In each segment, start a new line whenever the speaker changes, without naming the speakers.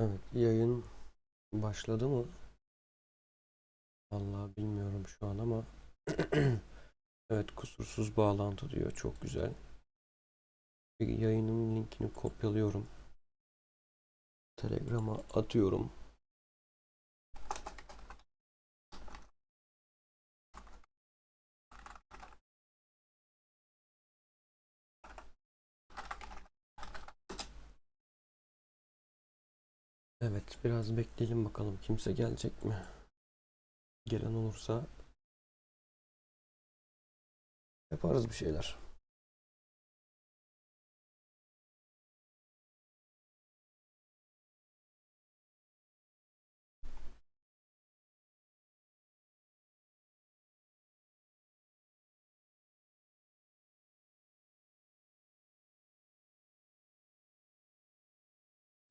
Evet, yayın başladı mı? Vallahi bilmiyorum şu an ama evet kusursuz bağlantı diyor. Çok güzel. Yayının linkini kopyalıyorum. Telegram'a atıyorum. Evet, biraz bekleyelim bakalım kimse gelecek mi? Gelen olursa yaparız bir şeyler.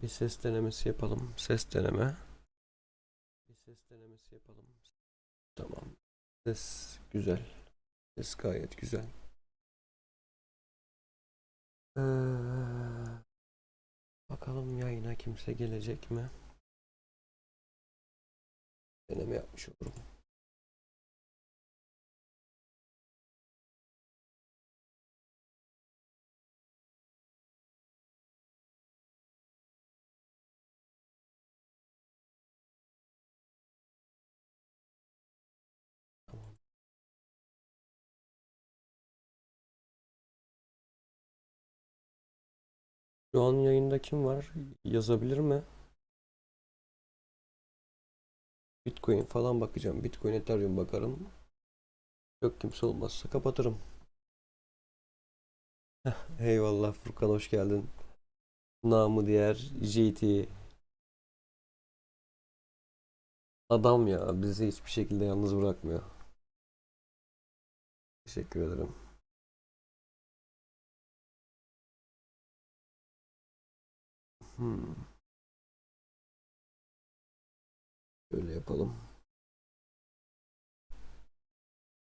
Bir ses denemesi yapalım. Ses deneme. Bir ses denemesi yapalım. Tamam. Ses güzel. Ses gayet güzel. Ee, bakalım yayına kimse gelecek mi? Deneme yapmış olurum. Şu an yayında kim var? Yazabilir mi? Bitcoin falan bakacağım. Bitcoin, Ethereum bakarım. Yok kimse olmazsa kapatırım. Eyvallah Furkan hoş geldin. Namı diğer JT. Adam ya bizi hiçbir şekilde yalnız bırakmıyor. Teşekkür ederim. Hmm. Böyle yapalım.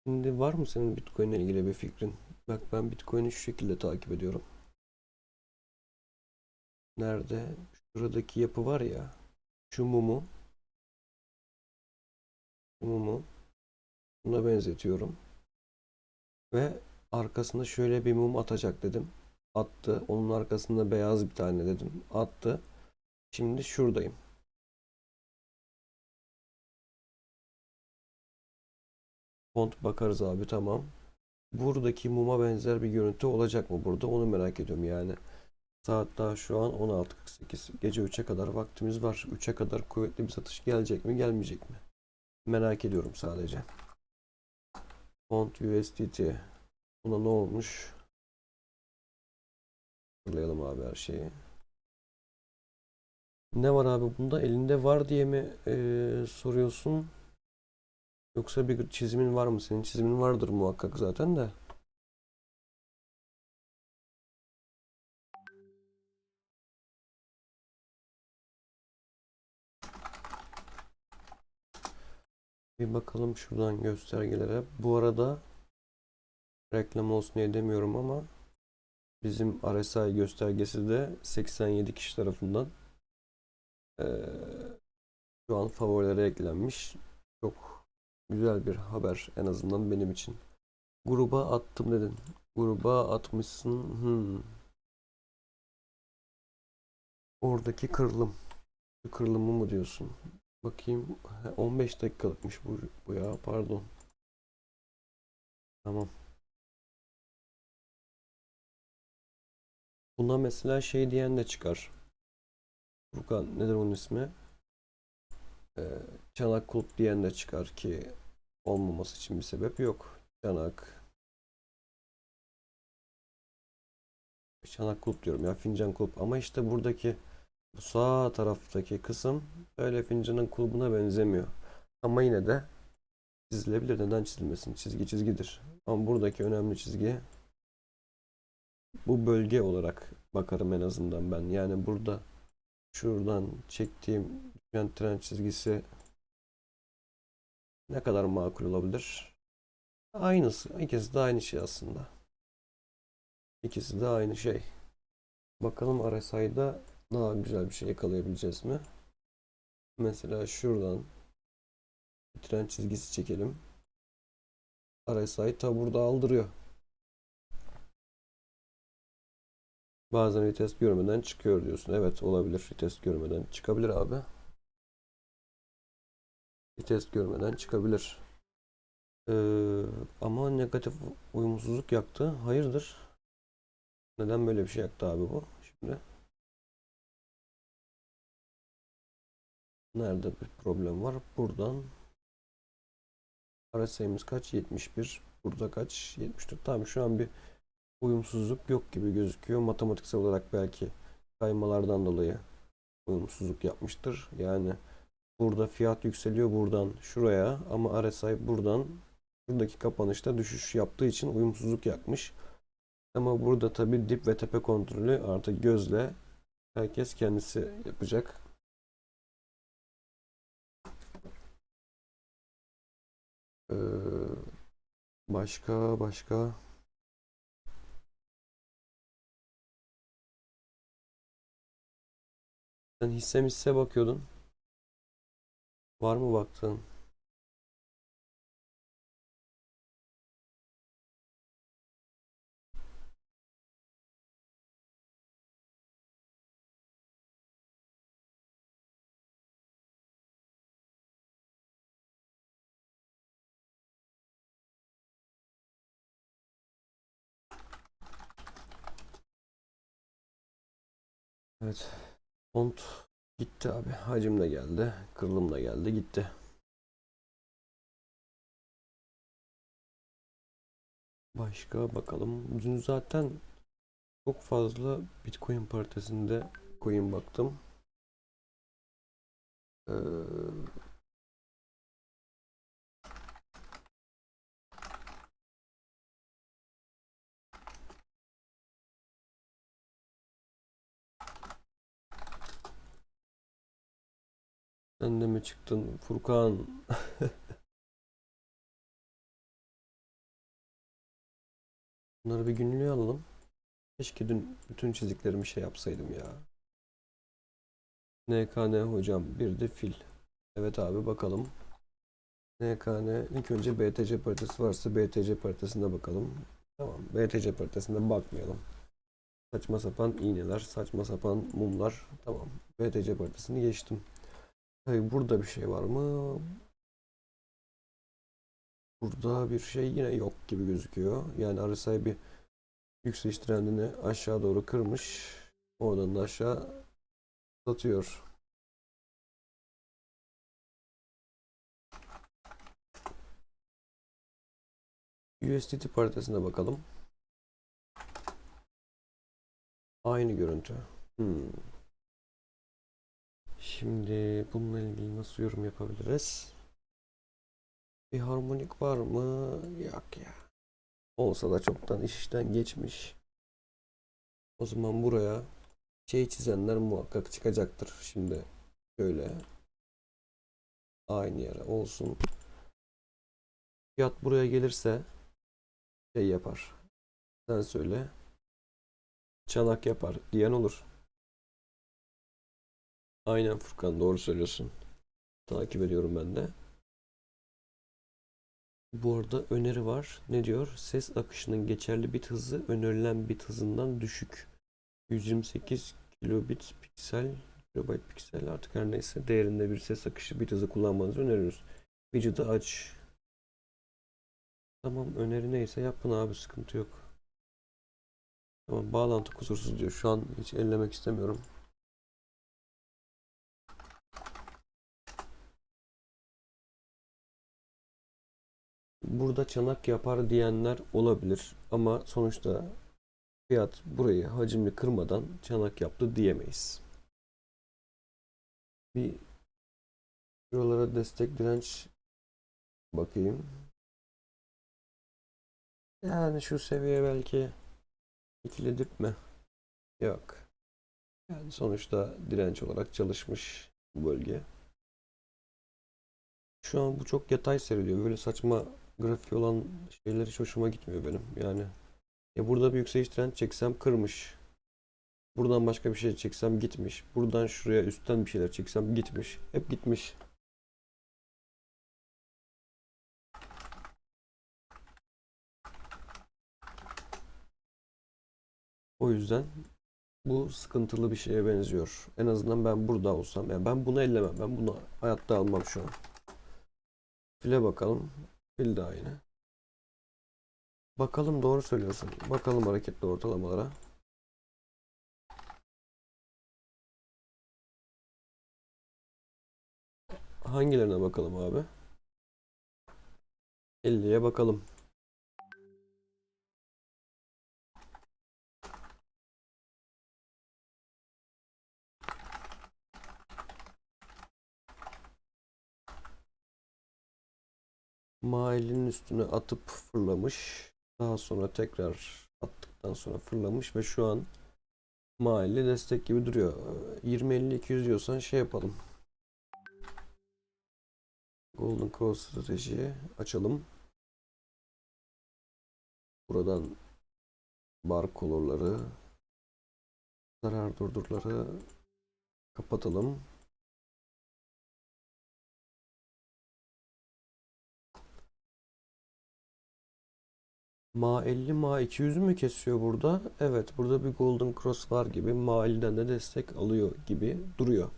Şimdi var mı senin Bitcoin ile ilgili bir fikrin? Bak ben Bitcoin'i şu şekilde takip ediyorum. Nerede? Şuradaki yapı var ya. Şu mumu. Şu mumu. Buna benzetiyorum. Ve arkasında şöyle bir mum atacak dedim. Attı. Onun arkasında beyaz bir tane dedim. Attı. Şimdi şuradayım. Font bakarız abi tamam. Buradaki muma benzer bir görüntü olacak mı burada? Onu merak ediyorum yani. Saat daha şu an 16.48. Gece 3'e kadar vaktimiz var. 3'e kadar kuvvetli bir satış gelecek mi gelmeyecek mi? Merak ediyorum sadece. Font USDT. Buna ne olmuş? Hatırlayalım abi her şeyi. Ne var abi bunda? Elinde var diye mi eee, soruyorsun? Yoksa bir çizimin var mı? Senin çizimin vardır muhakkak zaten de. Bir bakalım şuradan göstergelere. Bu arada reklam olsun diye demiyorum ama bizim RSI göstergesi de 87 kişi tarafından eee, şu an favorilere eklenmiş. Çok güzel bir haber en azından benim için. Gruba attım dedin. Gruba atmışsın. Hmm. Oradaki kırılım. Şu kırılımı mı diyorsun? Bakayım. He, 15 dakikalıkmış bu, bu ya. Pardon. Tamam. Buna mesela şey diyen de çıkar. Furkan nedir onun ismi? Ee, çanak kulp diyen de çıkar ki olmaması için bir sebep yok. Çanak. Çanak kulp diyorum ya fincan kulp ama işte buradaki bu sağ taraftaki kısım öyle fincanın kulbuna benzemiyor. Ama yine de çizilebilir. Neden çizilmesin? Çizgi çizgidir. Ama buradaki önemli çizgi bu bölge olarak bakarım en azından ben. Yani burada şuradan çektiğim düşen tren çizgisi ne kadar makul olabilir? Aynısı. İkisi de aynı şey aslında. İkisi de aynı şey. Bakalım RSI'da daha güzel bir şey yakalayabileceğiz mi? Mesela şuradan tren çizgisi çekelim. RSI ta burada aldırıyor. Bazen vites görmeden çıkıyor diyorsun. Evet olabilir. Vites görmeden çıkabilir abi. Vites görmeden çıkabilir. Ee, ama negatif uyumsuzluk yaktı. Hayırdır? Neden böyle bir şey yaktı abi bu? Şimdi nerede bir problem var? Buradan RSI'miz kaç? 71. Burada kaç? 74. Tamam şu an bir uyumsuzluk yok gibi gözüküyor. Matematiksel olarak belki kaymalardan dolayı uyumsuzluk yapmıştır. Yani burada fiyat yükseliyor buradan şuraya ama RSI buradan şuradaki kapanışta düşüş yaptığı için uyumsuzluk yapmış. Ama burada tabi dip ve tepe kontrolü artık gözle herkes kendisi yapacak. Ee, başka başka sen hisse hisse bakıyordun. Var mı baktığın? Evet. Font gitti abi. Hacim de geldi. Kırılım da geldi. Gitti. Başka bakalım. Dün zaten çok fazla Bitcoin paritesinde coin baktım. Ee, sen de mi çıktın Furkan? Bunları bir günlüğe alalım. Keşke dün bütün çiziklerimi şey yapsaydım ya. NKN hocam bir de fil. Evet abi bakalım. NKN ilk önce BTC paritesi varsa BTC paritesine bakalım. Tamam BTC paritesine bakmayalım. Saçma sapan iğneler, saçma sapan mumlar. Tamam BTC paritesini geçtim. Hayır, burada bir şey var mı? Burada bir şey yine yok gibi gözüküyor. Yani RSI bir yükseliş trendini aşağı doğru kırmış. Oradan da aşağı satıyor. USDT paritesine bakalım. Aynı görüntü. Hmm. Şimdi bununla ilgili nasıl yorum yapabiliriz? Bir harmonik var mı? Yok ya. Olsa da çoktan işten geçmiş. O zaman buraya şey çizenler muhakkak çıkacaktır. Şimdi şöyle aynı yere olsun. Fiyat buraya gelirse şey yapar. Sen söyle. Çanak yapar diyen olur. Aynen Furkan doğru söylüyorsun. Takip ediyorum ben de. Bu arada öneri var. Ne diyor? Ses akışının geçerli bit hızı önerilen bit hızından düşük. 128 kilobit piksel, kilobayt piksel artık her neyse değerinde bir ses akışı bit hızı kullanmanızı öneriyoruz. Widget'ı aç. Tamam öneri neyse yapın abi sıkıntı yok. Tamam bağlantı kusursuz diyor. Şu an hiç ellemek istemiyorum. Burada çanak yapar diyenler olabilir ama sonuçta fiyat burayı hacimli kırmadan çanak yaptı diyemeyiz. Bir şuralara destek direnç bakayım. Yani şu seviye belki ikili dip mi? Yok. Yani sonuçta direnç olarak çalışmış bu bölge. Şu an bu çok yatay seyrediyor. Böyle saçma grafiği olan şeyler hiç hoşuma gitmiyor benim. Yani ya burada bir yükseliş trend çeksem kırmış. Buradan başka bir şey çeksem gitmiş. Buradan şuraya üstten bir şeyler çeksem gitmiş. Hep gitmiş. O yüzden bu sıkıntılı bir şeye benziyor. En azından ben burada olsam. Yani ben bunu ellemem. Ben bunu hayatta almam şu an. File bakalım. Fil de aynı. Bakalım doğru söylüyorsun. Bakalım hareketli ortalamalara. Hangilerine bakalım abi? 50'ye bakalım. Mailin üstüne atıp fırlamış. Daha sonra tekrar attıktan sonra fırlamış ve şu an mailli destek gibi duruyor. 20-50-200 diyorsan şey yapalım. Golden Cross stratejiyi açalım. Buradan bar color'ları zarar durdurları kapatalım. Ma 50 Ma 200'ü mü kesiyor burada? Evet, burada bir Golden Cross var gibi. Ma 50'den de destek alıyor gibi duruyor.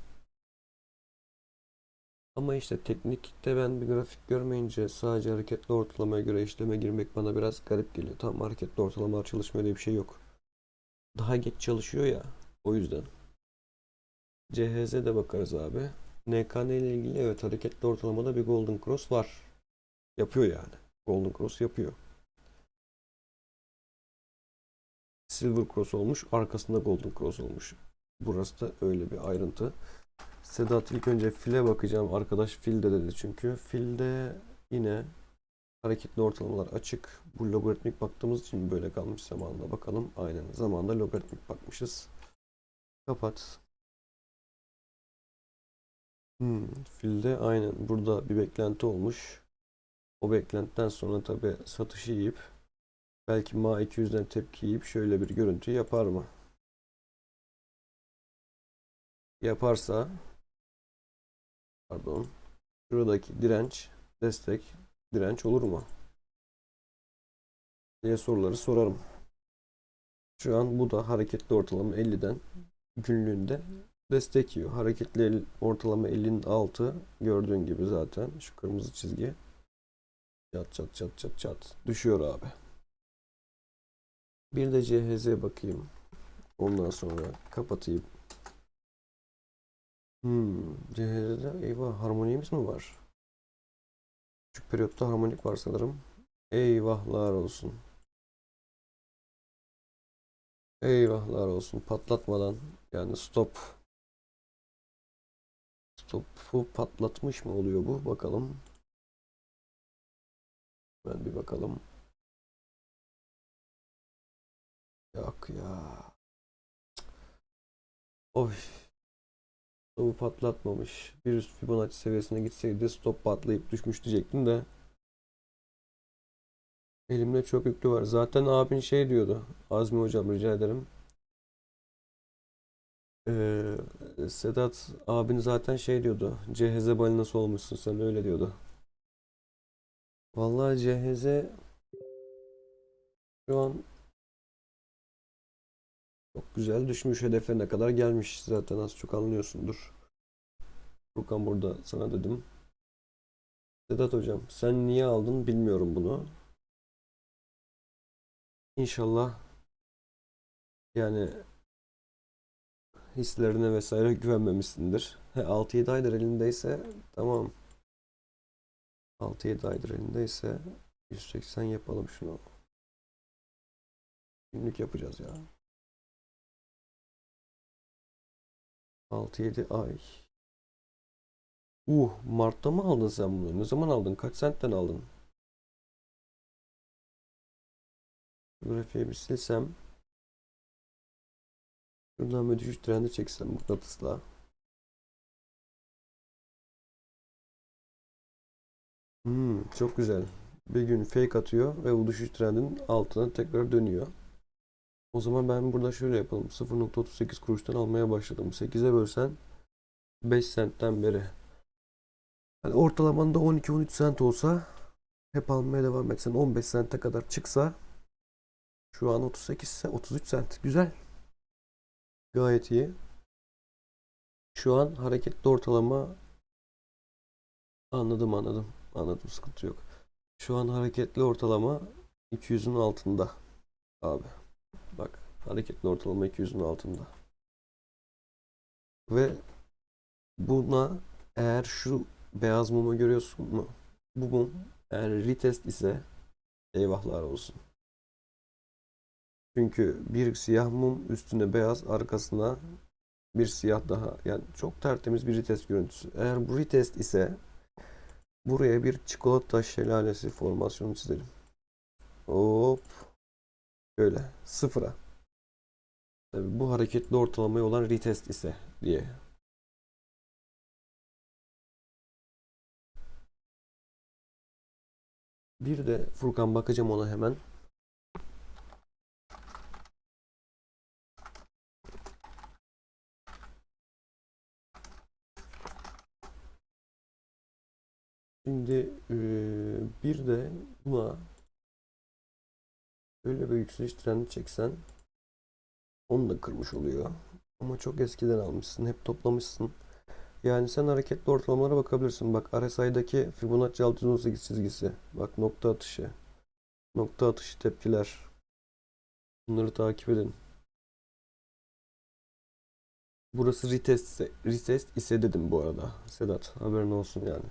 Ama işte teknikte ben bir grafik görmeyince sadece hareketli ortalamaya göre işleme girmek bana biraz garip geliyor. Tam hareketli ortalama çalışmıyor diye bir şey yok. Daha geç çalışıyor ya. O yüzden. CHZ'de bakarız abi. NKN ile ilgili evet hareketli ortalamada bir Golden Cross var. Yapıyor yani. Golden Cross yapıyor. Silver Cross olmuş. Arkasında Golden Cross olmuş. Burası da öyle bir ayrıntı. Sedat ilk önce file bakacağım. Arkadaş filde dedi çünkü. Filde yine hareketli ortalamalar açık. Bu logaritmik baktığımız için böyle kalmış zamanında bakalım. Aynen zamanda logaritmik bakmışız. Kapat. Hmm, filde aynen burada bir beklenti olmuş. O beklentiden sonra tabi satışı yiyip belki MA 200'den tepki yiyip şöyle bir görüntü yapar mı? Yaparsa pardon şuradaki direnç destek direnç olur mu? diye soruları sorarım. Şu an bu da hareketli ortalama 50'den günlüğünde destek yiyor. Hareketli ortalama 50'nin altı gördüğün gibi zaten şu kırmızı çizgi çat çat çat çat çat düşüyor abi. Bir de CHZ bakayım. Ondan sonra kapatayım. Hmm, CHZ'de eyvah harmonimiz mi var? Küçük periyotta harmonik var sanırım. Eyvahlar olsun. Eyvahlar olsun. Patlatmadan yani stop. Stop'u patlatmış mı oluyor bu? Bakalım. Ben bir bakalım. Yok ya. Oy. Stop'u patlatmamış. Bir üst Fibonacci seviyesine gitseydi stop patlayıp düşmüş diyecektim de. Elimde çok yüklü var. Zaten abin şey diyordu. Azmi hocam rica ederim. Ee, Sedat abin zaten şey diyordu. CHZ balinası olmuşsun sen öyle diyordu. Vallahi CHZ şu an çok güzel düşmüş hedeflerine kadar gelmiş. Zaten az çok anlıyorsundur. Furkan burada sana dedim. Sedat hocam sen niye aldın bilmiyorum bunu. İnşallah yani hislerine vesaire güvenmemişsindir. He, 6-7 aydır elindeyse tamam. 6-7 aydır elindeyse 180 yapalım şunu. Günlük yapacağız ya. 6-7 ay. Uh, Mart'ta mı aldın sen bunu? Ne zaman aldın? Kaç sentten aldın? Grafiği bir silsem. Şuradan bir düşüş trendi çeksem mıknatısla. Hmm, çok güzel. Bir gün fake atıyor ve bu düşüş trendinin altına tekrar dönüyor. O zaman ben burada şöyle yapalım. 0.38 kuruştan almaya başladım. 8'e bölsen 5 sentten beri. Yani ortalamanda 12-13 sent olsa hep almaya devam etsen 15 sente kadar çıksa şu an 38 ise 33 sent. Güzel. Gayet iyi. Şu an hareketli ortalama anladım anladım. Anladım sıkıntı yok. Şu an hareketli ortalama 200'ün altında abi. Bak hareketli ortalama 200'ün altında. Ve buna eğer şu beyaz mumu görüyorsun mu? Bu mum eğer retest ise eyvahlar olsun. Çünkü bir siyah mum üstüne beyaz arkasına bir siyah daha yani çok tertemiz bir retest görüntüsü. Eğer bu retest ise buraya bir çikolata şelalesi formasyonu çizelim. Hop. Şöyle sıfıra. Tabii bu hareketli ortalamaya olan retest ise diye. Bir de Furkan bakacağım ona hemen. Şimdi eee, bir de buna öyle bir yükseliş trendi çeksen onu da kırmış oluyor. Ama çok eskiden almışsın, hep toplamışsın. Yani sen hareketli ortalamalara bakabilirsin. Bak RSI'daki Fibonacci 618 çizgisi. Bak nokta atışı. Nokta atışı tepkiler. Bunları takip edin. Burası retest retest ise dedim bu arada. Sedat haberin olsun yani.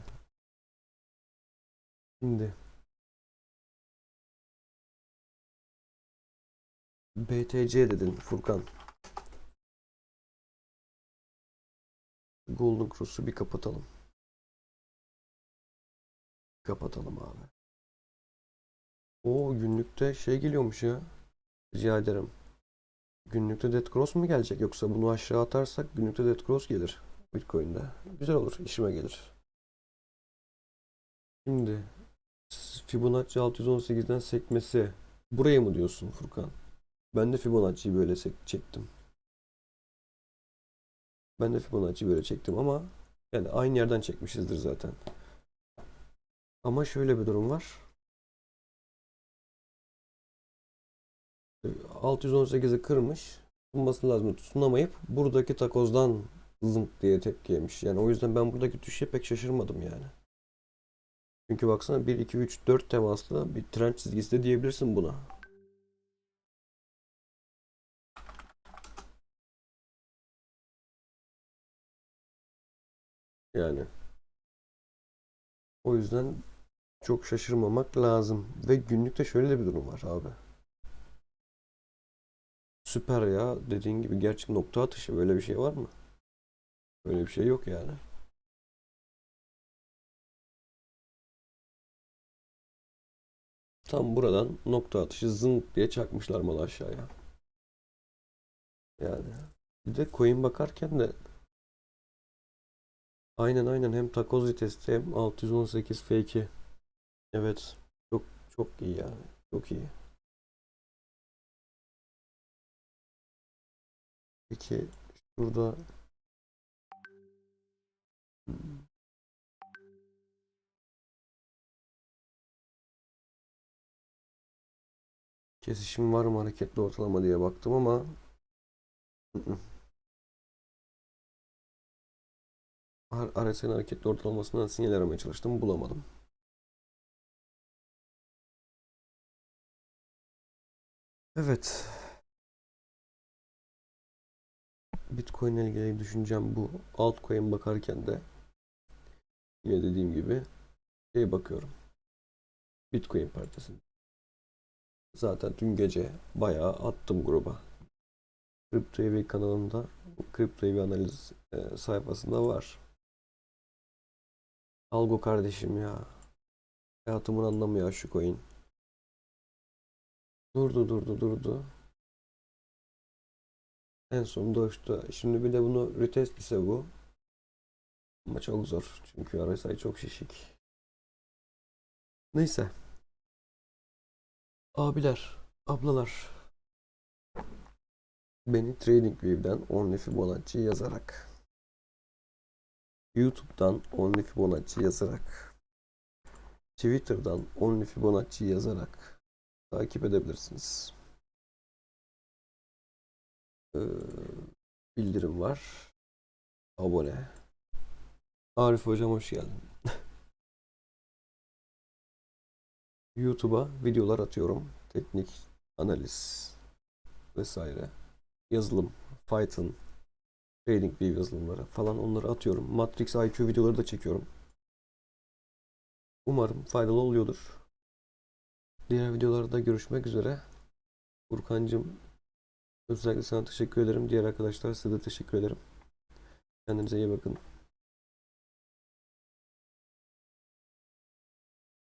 Şimdi BTC dedin Furkan. Golden Cross'u bir kapatalım. Kapatalım abi. O günlükte şey geliyormuş ya. Rica ederim. Günlükte Dead Cross mu gelecek yoksa bunu aşağı atarsak günlükte Dead Cross gelir Bitcoin'de. Güzel olur, işime gelir. Şimdi Fibonacci 618'den sekmesi. Buraya mı diyorsun Furkan? Ben de Fibonacci'yi böyle çektim. Ben de Fibonacci'yi böyle çektim ama yani aynı yerden çekmişizdir zaten. Ama şöyle bir durum var. Ee, 618'i kırmış. Tutması lazım. Tutunamayıp buradaki takozdan zınk diye tepki yemiş. Yani o yüzden ben buradaki düşüşe pek şaşırmadım yani. Çünkü baksana 1, 2, 3, 4 temaslı bir trend çizgisi de diyebilirsin buna. Yani. O yüzden çok şaşırmamak lazım. Ve günlükte şöyle de bir durum var abi. Süper ya. Dediğin gibi gerçek nokta atışı böyle bir şey var mı? Böyle bir şey yok yani. Tam buradan nokta atışı zınk diye çakmışlar malı aşağıya. Yani. Bir de coin bakarken de aynen aynen hem takoz testi hem 618 fake'i. Evet. Çok çok iyi yani. Çok iyi. Peki şurada kesişim var mı hareketli ortalama diye baktım ama RSI'nin hareketli ortalamasından sinyal aramaya çalıştım bulamadım. Evet. Bitcoin ile ilgili düşüncem bu. Altcoin bakarken de yine dediğim gibi şey bakıyorum. Bitcoin partisine. Zaten dün gece bayağı attım gruba. Crypto EV kanalında Crypto EV analiz e, sayfasında var. Algo kardeşim ya. Hayatımın anlamı ya şu coin. Durdu durdu durdu. En sonunda uçtu. Şimdi bir de bunu retest ise bu. Ama çok zor. Çünkü RSI çok şişik. Neyse. Abiler, ablalar. Beni TradingView'den Only Fibonacci yazarak YouTube'dan Only Fibonacci yazarak Twitter'dan Only Fibonacci yazarak takip edebilirsiniz. Ee, bildirim var. Abone. Arif hocam hoş geldin. YouTube'a videolar atıyorum. Teknik, analiz vesaire. Yazılım, Python, TradingView yazılımları falan onları atıyorum. Matrix IQ videoları da çekiyorum. Umarım faydalı oluyordur. Diğer videolarda görüşmek üzere. Furkancığım özellikle sana teşekkür ederim. Diğer arkadaşlar size de teşekkür ederim. Kendinize iyi bakın.